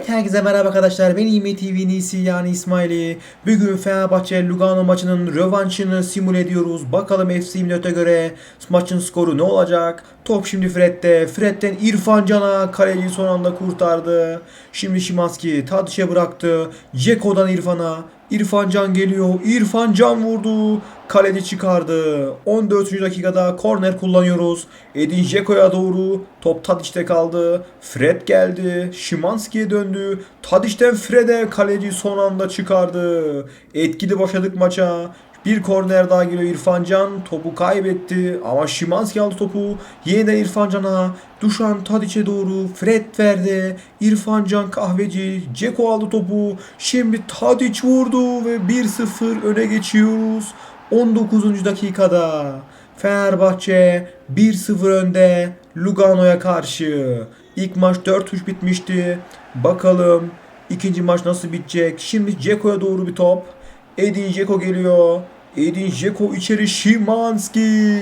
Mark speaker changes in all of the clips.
Speaker 1: Evet herkese merhaba arkadaşlar. Ben İME TV'nin iyisi yani İsmail'i. Bugün Fenerbahçe Lugano maçının rövanşını simüle ediyoruz. Bakalım FC 24'e göre maçın skoru ne olacak? Top şimdi Fred'de. Fred'den İrfan Can'a kaleci son anda kurtardı. Şimdi Şimanski Tadiş'e bıraktı. Ceko'dan İrfan'a. İrfan Can geliyor. İrfan Can vurdu. Kaleci çıkardı. 14. dakikada korner kullanıyoruz. Edin Dzeko'ya doğru. Top Tadic'te kaldı. Fred geldi. Şimanski'ye döndü. Tadic'ten Fred'e kaleci son anda çıkardı. Etkili başladık maça. Bir korner daha geliyor İrfan Can. Topu kaybetti ama Şimanski aldı topu. Yeniden İrfan Can'a. Duşan Tadic'e doğru. Fred verdi. İrfan Can kahveci. Ceko aldı topu. Şimdi Tadic vurdu ve 1-0 öne geçiyoruz. 19. dakikada Fenerbahçe 1-0 önde Lugano'ya karşı. İlk maç 4-3 bitmişti. Bakalım ikinci maç nasıl bitecek. Şimdi Ceko'ya doğru bir top. Edin Dzeko geliyor. Edin Dzeko içeri Şimanski.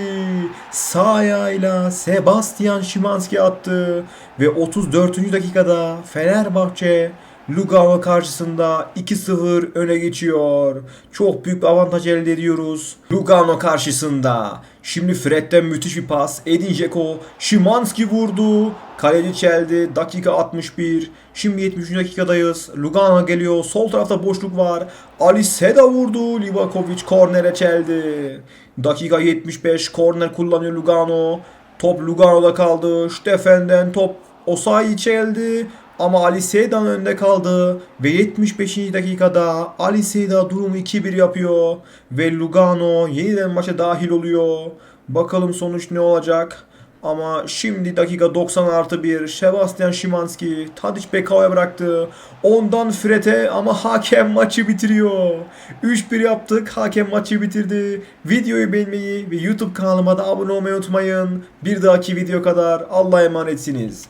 Speaker 1: Sağ ayağıyla Sebastian Şimanski attı. Ve 34. dakikada Fenerbahçe Lugano karşısında 2-0 öne geçiyor. Çok büyük bir avantaj elde ediyoruz. Lugano karşısında. Şimdi Fred'den müthiş bir pas. Edin Dzeko. Şimanski vurdu. Kaleci çeldi. Dakika 61. Şimdi 73. dakikadayız. Lugano geliyor. Sol tarafta boşluk var. Ali Seda vurdu. Livakovic kornere çeldi. Dakika 75. Korner kullanıyor Lugano. Top Lugano'da kaldı. Steffen'den top Osayi çeldi. Ama Ali Seydan önde kaldı ve 75. dakikada Ali Seyda durumu 2-1 yapıyor ve Lugano yeniden maça dahil oluyor. Bakalım sonuç ne olacak? Ama şimdi dakika 90 artı 1 Sebastian Şimanski Tadic Bekao'ya bıraktı. Ondan Fred'e ama hakem maçı bitiriyor. 3-1 yaptık. Hakem maçı bitirdi. Videoyu beğenmeyi ve YouTube kanalıma da abone olmayı unutmayın. Bir dahaki video kadar Allah'a emanetsiniz.